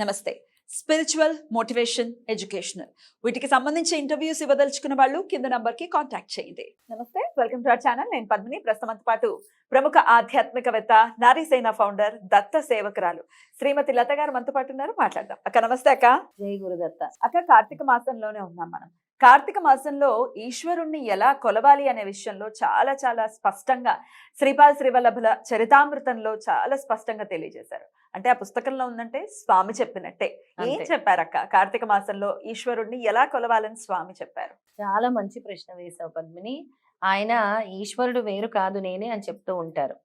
నమస్తే. Spiritual motivation educational వీటికి సంబంధించి ఇంటర్వ్యూస్ ఇవ్వదలుచుకున్న వాళ్ళు కింద నంబర్కి కాంటాక్ట్ చేయండి. నమస్తే వెల్కమ్ టు అవర్ ఛానల్ నేను పద్మిని. ప్రస్తుతంతో పాటు ప్రముఖ ఆధ్యాత్మికవేత్త నారీసేన ఫౌండర్ దత్త సేవకురాలు శ్రీమతి లత గారు మనతో పాటు ఉన్నారు. మాట్లాడదాం. అక్క నమస్తే అక్క. జై గురుదత్త. అక్క కార్తీక మాసంలోనే ఉన్నాం మనం. కార్తీక మాసంలో ఈశ్వరుణ్ణి ఎలా కొలవాలి అనే విషయంలో చాలా చాలా స్పష్టంగా శ్రీపాద శ్రీవల్లభుల చరితామృతంలో చాలా స్పష్టంగా తెలియజేశారు. అంటే ఆ పుస్తకంలో ఉందంటే స్వామి చెప్పినట్టే. ఏం. చెప్పారక్క? కార్తీక మాసంలో ఈశ్వరుణ్ణి ఎలా కొలవాలని స్వామి చెప్పారు? చాలా మంచి ప్రశ్న వేశావు పద్మిని. ఆయన ఈశ్వరుడు వేరు కాదు నేనే అని చెప్తూ ఉంటారు.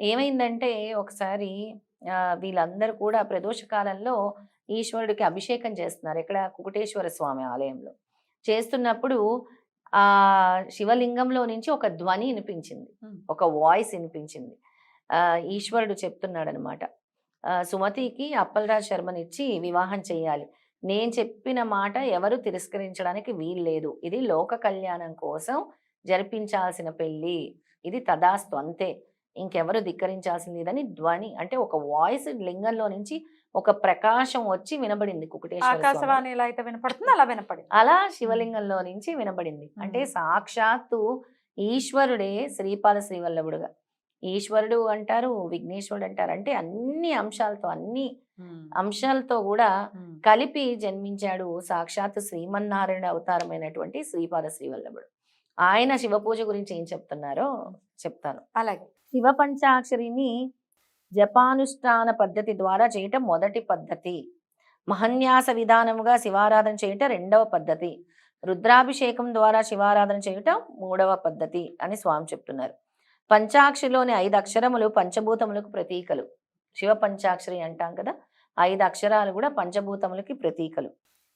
ఏమైందంటే ఒకసారి వీళ్ళందరూ కూడా ప్రదోష కాలంలో ఈశ్వరుడికి అభిషేకం చేస్తున్నారు. ఇక్కడ కుకుటేశ్వర స్వామి ఆలయంలో. చేస్తున్నప్పుడు ఆ శివలింగంలో నుంచి ఒక ధ్వని వినిపించింది. ఒక వాయిస్ వినిపించింది. ఆ, ఈశ్వరుడు చెప్తున్నాడు అనమాట సుమతికి అప్పలరాజ్ శర్మనిచ్చి వివాహం చేయాలి నేను చెప్పిన మాట ఎవరు తిరస్కరించడానికి వీల్లేదు. ఇది లోక కళ్యాణం కోసం జరిపించాల్సిన పెళ్ళి ఇది తదాస్తు అంతే. ఇంకెవరు ధిక్కరించాల్సింది లేదని ధ్వని అంటే ఒక వాయిస్ లింగంలో నుంచి ఒక ప్రకాశం వచ్చి వినబడింది కుకుటేశ్వర స్వామి. ఆకాశవాణి ఎలా అయితే వినపడుతుందో అలా వినపడింది. అలా శివలింగంలో నుంచి వినబడింది. అంటే సాక్షాత్తు ఈశ్వరుడే శ్రీపాద శ్రీవల్లభుడుగా. ఈశ్వరుడు అంటారు విఘ్నేశ్వరుడు అంటారు. అంటే అన్ని అంశాలతో అన్ని అంశాలతో కూడా కలిపి జన్మించాడు సాక్షాత్తు శ్రీమన్నారాయణ అవతారమైనటువంటి శ్రీపాద శ్రీవల్లభుడు. ఆయన శివ పూజ గురించి ఏం చెప్తున్నారో చెప్తాను. అలాగే. శివ పంచాక్షరిని జపానుష్ఠాన పద్ధతి ద్వారా చేయటం మొదటి పద్ధతి. మహన్యాస విధానముగా శివారాధన చేయటం రెండవ పద్ధతి. రుద్రాభిషేకం ద్వారా శివారాధన చేయటం మూడవ పద్ధతి అని స్వామి చెప్తున్నారు. పంచాక్షరిలోని ఐదు అక్షరములు పంచభూతములకు ప్రతీకలు. శివ పంచాక్షరి అంటాం కదా ఐదు అక్షరాలు కూడా పంచభూతములకి ప్రతీకలు.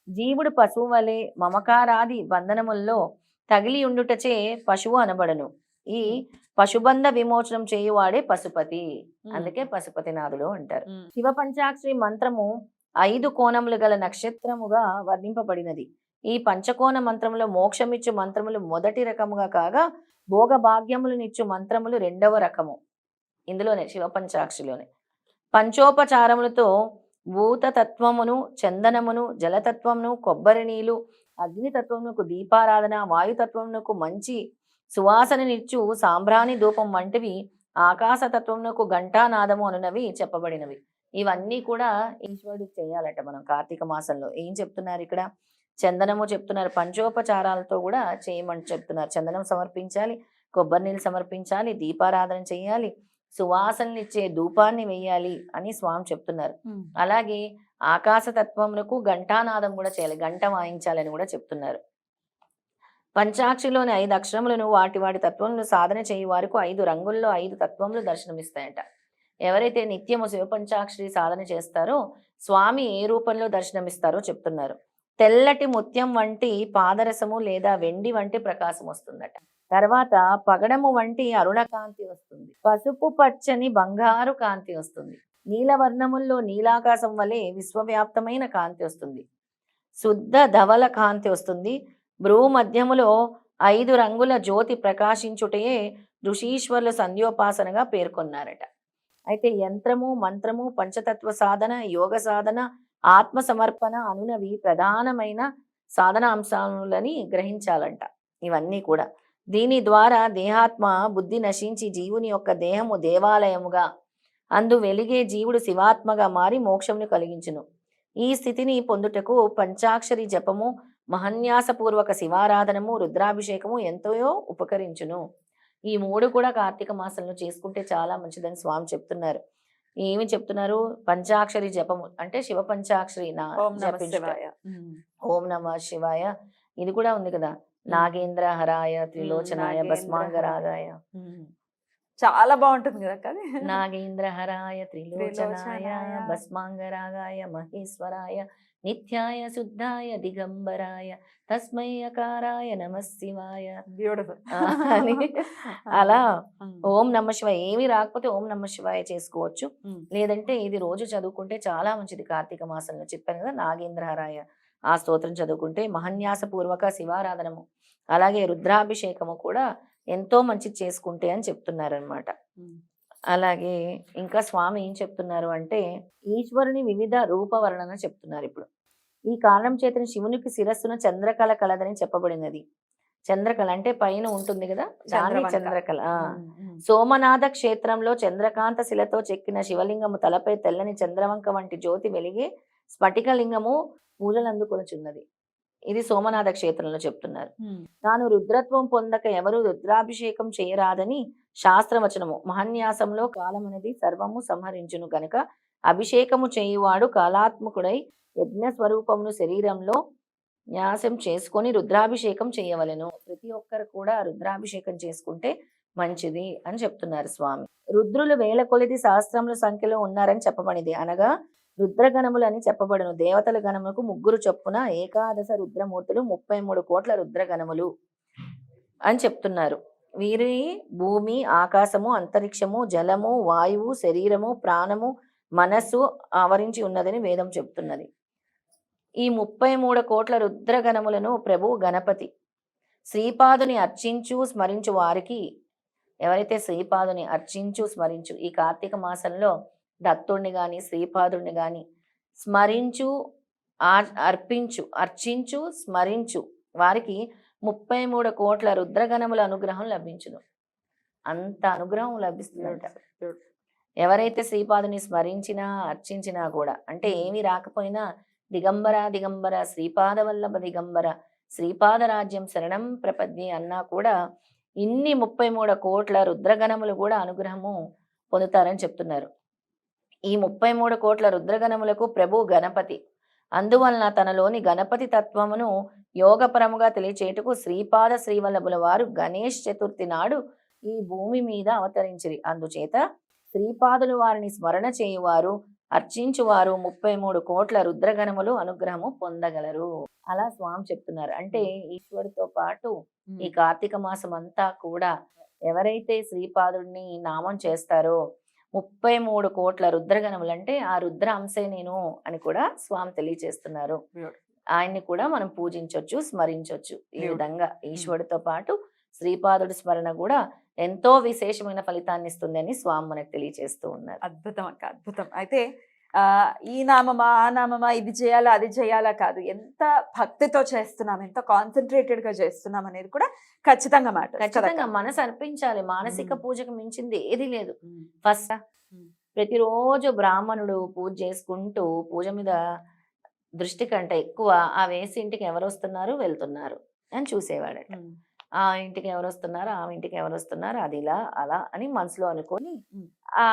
జీవుడు పశువు వలె మమకారాది బంధనముల్లో తగిలి ఉండుటచే పశువు అనబడను. ఈ పశుబంధ విమోచనం చేయువాడే పశుపతి. అందుకే పశుపతినాథుడు అంటారు. శివ పంచాక్షరి మంత్రము ఐదు కోణములు గల నక్షత్రముగా వర్ణింపబడినది. ఈ పంచకోణ మంత్రములో మోక్షమిచ్చు మంత్రములు మొదటి రకముగా కాగా భోగ భాగ్యములనిచ్చు మంత్రములు రెండవ రకము. ఇందులోనే శివ పంచాక్షరిలోనే పంచోపచారములతో భూతతత్వమును చందనమును జలతత్వమును కొబ్బరి నీళ్ళు అగ్నితత్వమునకు దీపారాధన వాయుతత్వమునకు మంచి సువాసననిచ్చు సాంబ్రాణి ధూపం వంటివి ఆకాశతత్వమునకు ఘంటానాదము అనునవి చెప్పబడినవి. ఇవన్నీ కూడా ఈశ్వరుడికి చేయాలట మనం కార్తీక మాసంలో. ఏం చెప్తున్నారు ఇక్కడ? చందనము చెప్తున్నారు. పంచోపచారాలతో కూడా చేయమని చెప్తున్నారు. చందనం సమర్పించాలి కొబ్బరి నీళ్ళు సమర్పించాలి దీపారాధన చేయాలి సువాసననిచ్చే ధూపాన్ని వేయాలి అని స్వామి చెప్తున్నారు. అలాగే ఆకాశతత్వమునకు ఘంటానాదం కూడా చేయాలి గంట వాయించాలని కూడా చెప్తున్నారు. పంచాక్షిలోని ఐదు అక్షరములను వాటి వాటి తత్వములను సాధన చేయి వారికి ఐదు రంగుల్లో ఐదు తత్వములు దర్శనమిస్తాయట. ఎవరైతే నిత్యము శివపంచాక్షరి సాధన చేస్తారో స్వామి ఏ రూపంలో దర్శనమిస్తారో చెప్తున్నారు. తెల్లటి ముత్యం వంటి పాదరసము లేదా వెండి వంటి ప్రకాశం వస్తుందట. తర్వాత పగడము వంటి అరుణకాంతి వస్తుంది. పసుపు పచ్చని బంగారు కాంతి వస్తుంది. నీలవర్ణముల్లో నీలాకాశం వలె విశ్వవ్యాప్తమైన కాంతి వస్తుంది. శుద్ధ ధవల కాంతి వస్తుంది. భ్రూమధ్యములో ఐదు రంగుల జ్యోతి ప్రకాశించుటయే ఋషీశ్వరుల సంధ్యోపాసనగా పేర్కొన్నారట. అయితే యంత్రము మంత్రము పంచతత్వ సాధన యోగ సాధన ఆత్మ సమర్పణ అనునవి ప్రధానమైన సాధన అంశాలని గ్రహించాలంట. ఇవన్నీ కూడా. దీని ద్వారా దేహాత్మ బుద్ధి నశించి జీవుని యొక్క దేహము దేవాలయముగా అందు వెలిగే జీవుడు శివాత్మగా మారి మోక్షమును కలిగించును. ఈ స్థితిని పొందుటకు పంచాక్షరి జపము మహన్యాసపూర్వక శివారాధనము రుద్రాభిషేకము ఎంతో ఉపకరించును. ఈ మూడు కూడా కార్తీక మాసంలో చేసుకుంటే చాలా మంచిదని స్వామి చెప్తున్నారు. ఏమి చెప్తున్నారు? పంచాక్షరి జపము అంటే శివ పంచాక్షరి నా ఓం నమ. శివాయ. ఇది కూడా ఉంది కదా. నాగేంద్ర హరాయ త్రిలోచనాయ భస్మాంగరాగాయ చాలా బాగుంటుంది కదా? నాగేంద్ర హరాయ త్రిలోచనాయ త్రిలోచనాయ. భస్మాంగరాగాయ మహేశ్వరాయ నిత్యాయ శుద్ధాయ దిగంబరాయ తస్మై అకారాయ నమ శివాయ బ్యూటిఫుల్ అని అలా ఓం నమ శివాయ ఏమి రాకపోతే ఓం నమ శివాయ చేసుకోవచ్చు. లేదంటే ఇది రోజు చదువుకుంటే చాలా మంచిది. కార్తీక మాసంలో చెప్పాను కదా నాగేంద్రహరాయ ఆ స్తోత్రం చదువుకుంటే మహన్యాసపూర్వక శివారాధనము అలాగే రుద్రాభిషేకము కూడా ఎంతో మంచిది చేసుకుంటే అని చెప్తున్నారనమాట అలాగే ఇంకా స్వామి ఏం చెప్తున్నారు అంటే ఈశ్వరుని వివిధ రూపవర్ణన చెప్తున్నారు ఇప్పుడు. ఈ కారణం చేతని శివునికి శిరస్సున చంద్రకళ కలదని చెప్పబడినది. చంద్రకళ అంటే పైన ఉంటుంది కదా చంద్రవంక. చంద్రకళ. సోమనాథ క్షేత్రంలో చంద్రకాంత శిలతో చెక్కిన శివలింగము తలపై తెల్లని చంద్రవంక వంటి జ్యోతి వెలిగే స్ఫటికలింగము పూజలు అందుకొనుచున్నది ఇది సోమనాథ క్షేత్రంలో చెప్తున్నారు. తాను రుద్రత్వం పొందక ఎవరు రుద్రాభిషేకం చేయరాదని శాస్త్రవచనము. మహన్యాసంలో కాలం అనేది సర్వము సంహరించును గనుక అభిషేకము చేయువాడు కాలాత్మకుడై యజ్ఞ స్వరూపమును శరీరంలో న్యాసం చేసుకొని రుద్రాభిషేకం చేయవలెను. ప్రతి ఒక్కరు కూడా రుద్రాభిషేకం చేసుకుంటే మంచిది అని చెప్తున్నారు స్వామి. రుద్రులు వేల కొలిది సహస్రముల సంఖ్యలో ఉన్నారని చెప్పబడింది అనగా రుద్రగణములు అని చెప్పబడును. దేవతల గణములకు ముగ్గురు చొప్పున ఏకాదశ రుద్రమూర్తులు ముప్పై మూడు కోట్ల రుద్రగణములు అని చెప్తున్నారు. వీరి భూమి ఆకాశము అంతరిక్షము జలము వాయువు శరీరము ప్రాణము మనస్సు ఆవరించి ఉన్నదని వేదం చెప్తున్నది. ఈ ముప్పై మూడు కోట్ల రుద్రగణములను ప్రభు గణపతి శ్రీపాదుని అర్చించు స్మరించు వారికి ఎవరైతే శ్రీపాదుని అర్చించు స్మరించు ఈ కార్తీక మాసంలో దత్తుణ్ణి గాని శ్రీపాదుడిని గాని స్మరించు ఆర్- అర్పించు అర్చించు స్మరించు. వారికి ముప్పై మూడు కోట్ల రుద్రగణముల అనుగ్రహం లభించును. అంత అనుగ్రహం లభిస్తుందంట. ఎవరైతే శ్రీపాదుని స్మరించినా అర్చించినా కూడా అంటే ఏమి రాకపోయినా దిగంబర దిగంబర శ్రీపాద వల్లభ దిగంబర శ్రీపాద రాజ్యం శరణం ప్రపద్యే అన్నా కూడా ఇన్ని ముప్పై మూడు కోట్ల రుద్రగణములు కూడా అనుగ్రహము పొందుతారని చెప్తున్నారు. ఈ ముప్పై మూడు కోట్ల రుద్రగణములకు ప్రభు గణపతి. అందువలన తనలోని గణపతి తత్వమును యోగపరముగా తెలియచేటుకు శ్రీపాద శ్రీవల్లభుల వారు గణేష్ చతుర్థి నాడు ఈ భూమి మీద అవతరించిరి. అందుచేత శ్రీపాదులు వారిని స్మరణ చేయువారు అర్చించువారు ముప్పై మూడు కోట్ల రుద్రగణములు అనుగ్రహము పొందగలరు. అలా స్వామి చెప్తున్నారు. అంటే ఈశ్వరుతో పాటు ఈ కార్తీక మాసం అంతా కూడా ఎవరైతే శ్రీపాదుడిని నామం చేస్తారో ముప్పై మూడు కోట్ల రుద్రగణములు అంటే ఆ రుద్ర అంశే నేను అని కూడా స్వామి తెలియచేస్తున్నారు Beautiful. ఆయన్ని కూడా మనం పూజించవచ్చు స్మరించవచ్చు ఈ. విధంగా ఈశ్వరుడితో పాటు శ్రీపాదుడి స్మరణ కూడా ఎంతో విశేషమైన ఫలితాన్ని ఇస్తుంది అని స్వామి మనకు తెలియచేస్తూ ఉన్నారు. అద్భుతం అక్క అద్భుతం. అయితే ఈ నామమా ఆ నామమా ఇది చేయాలా అది చేయాలా కాదు. ఎంత భక్తితో చేస్తున్నాం ఎంత కాన్సన్ట్రేటెడ్గా చేస్తున్నాం అనేది కూడా ఖచ్చితంగా మాట ఖచ్చితంగా మనసు అర్పించాలి. మానసిక మ్మ్. పూజకు మించింది ఏది లేదు. ఫస్ట్ మ్మ్. ప్రతిరోజు బ్రాహ్మణుడు పూజ చేసుకుంటూ పూజ మీద దృష్టి కంటే ఎక్కువ ఆ వేసి ఇంటికి ఎవరు వస్తున్నారు వెళ్తున్నారు అని చూసేవాడట. ఆ ఇంటికి ఎవరు వస్తున్నారు ఆ ఇంటికి ఎవరు వస్తున్నారు అది ఇలా అలా అని మనసులో అనుకొని. ఆ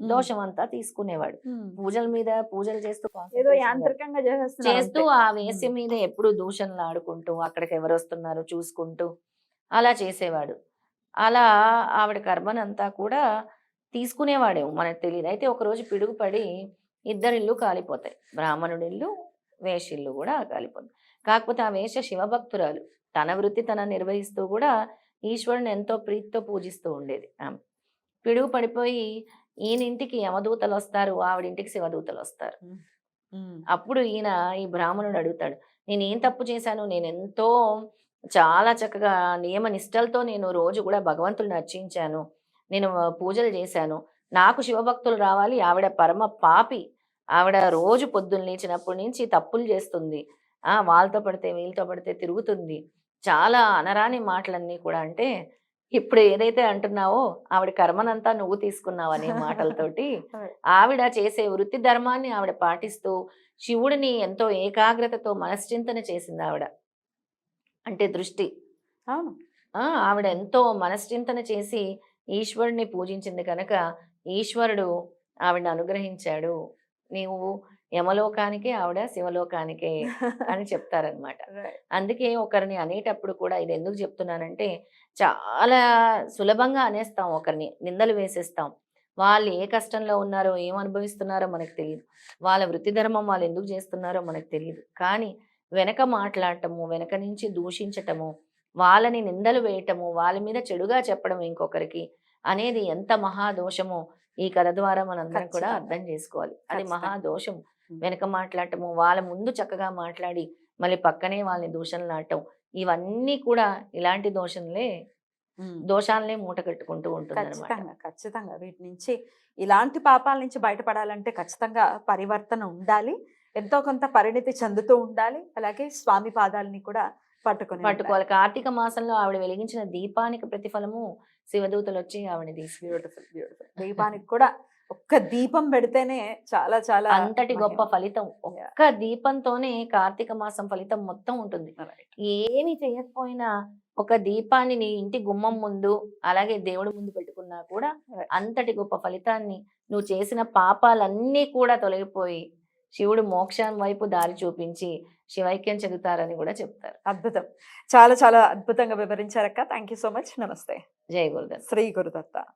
దోషం అంతా తీసుకునేవాడు. పూజల మీద పూజలు చేస్తూ ఏదో. యాంత్రికంగా చేస్తూ. ఆ వేసి మీద ఎప్పుడు దూషణలు ఆడుకుంటూ అక్కడికి ఎవరు వస్తున్నారు చూసుకుంటూ అలా చేసేవాడు. అలా ఆవిడ కర్మనంతా కూడా తీసుకునేవాడేమో మనకు తెలియదు అయితే ఒకరోజు పిడుగుపడి ఇద్దరు ఇల్లు కాలిపోతాయి. బ్రాహ్మణుడి ఇల్లు వేషిల్లు కూడా కాలిపోతాయి. కాకపోతే ఆ వేష శివభక్తురాలు తన వృత్తి తన నిర్వహిస్తూ కూడా ఈశ్వరుని ఎంతో ప్రీతితో పూజిస్తూ ఉండేది ఆమె. పిడుగు పడిపోయి ఈయన ఇంటికి యమదూతలు వస్తారు ఆవిడింటికి శివదూతలు వస్తారు. అప్పుడు ఈయన ఈ బ్రాహ్మణుడు అడుగుతాడు నేను ఏం తప్పు చేశాను? నేను ఎంతో చాలా చక్కగా నియమ నిష్టలతో నేను రోజు కూడా భగవంతుడిని అర్చించాను. నేను పూజలు చేశాను. నాకు శివభక్తులు రావాలి. ఆవిడ పరమ పాపి. ఆవిడ రోజు పొద్దున్న లేచినప్పటి నుంచి తప్పులు చేస్తుంది. ఆ వాళ్ళతో పడితే వీళ్ళతో పడితే తిరుగుతుంది. చాలా అనరాని మాటలన్నీ కూడా అంటే ఇప్పుడు ఏదైతే అంటున్నావో ఆవిడ కర్మనంతా నువ్వు తీసుకున్నావనే మాటలతోటి ఆవిడ చేసే వృత్తి ధర్మాన్ని ఆవిడ పాటిస్తూ శివుడిని ఎంతో ఏకాగ్రతతో మనశ్చింతన చేసింది ఆవిడ. అంటే దృష్టి. ఆవిడ ఎంతో మనశ్చింతన చేసి ఈశ్వరుని పూజించింది కనుక ఈశ్వరుడు ఆవిడ అనుగ్రహించాడు. నీవు యమలోకానికే ఆవిడ శివలోకానికే అని చెప్తారనమాట. అందుకే ఒకరిని అనేటప్పుడు కూడా ఇది ఎందుకు చెప్తున్నానంటే చాలా సులభంగా అనేస్తాం ఒకరిని నిందలు వేసేస్తాం వాళ్ళు ఏ కష్టంలో ఉన్నారో ఏం అనుభవిస్తున్నారో మనకు తెలియదు వాళ్ళ వృత్తి ధర్మం వాళ్ళు ఎందుకు చేస్తున్నారో మనకు తెలియదు కానీ వెనక మాట్లాడటము వెనక నుంచి దూషించటము వాళ్ళని నిందలు వేయటము వాళ్ళ మీద చెడుగా చెప్పడం ఇంకొకరికి అనేది ఎంత మహాదోషమో ఈ కథ ద్వారా మనందరం కూడా. అర్థం చేసుకోవాలి అది. మహాదోషం. వెనక మాట్లాడటము వాళ్ళ ముందు చక్కగా మాట్లాడి మళ్ళీ పక్కనే వాళ్ళని దూషణలు నాటం ఇవన్నీ కూడా ఇలాంటి దోషంలే. దోషాలనే మూట కట్టుకుంటూ ఉంటుంది ఖచ్చితంగా ఖచ్చితంగా. వీటి నుంచి ఇలాంటి పాపాల నుంచి బయటపడాలంటే ఖచ్చితంగా పరివర్తన ఉండాలి ఎంతో కొంత పరిణితి చెందుతూ ఉండాలి అలాగే స్వామి పాదాలని కూడా పట్టుకొని పట్టుకోవాలి. కార్తీక మాసంలో ఆవిడ వెలిగించిన దీపానికి ప్రతిఫలము శివదూతలు వచ్చి ఆవిడ తీసుకు బ్యూటిఫుల్ బ్యూటిఫుల్ దీపానికి కూడా ఒక్క దీపం పెడితేనే చాలా చాలా అంతటి గొప్ప. ఫలితం. ఒక్క దీపంతోనే కార్తీక మాసం ఫలితం మొత్తం ఉంటుంది. ఏమి చేయకపోయినా ఒక దీపాన్ని నీ ఇంటి గుమ్మం ముందు అలాగే దేవుడి ముందు పెట్టుకున్నా కూడా. అంతటి గొప్ప ఫలితాన్ని నువ్వు చేసిన పాపాలన్నీ కూడా తొలగిపోయి శివుడు మోక్షం వైపు దారి చూపించి శివైక్యం చెందుతారని కూడా చెప్తారు. అద్భుతం. చాలా చాలా అద్భుతంగా వివరించారక్క. థ్యాంక్ యూ సో మచ్ నమస్తే. జై గురుదత్ శ్రీ గురుదత్త.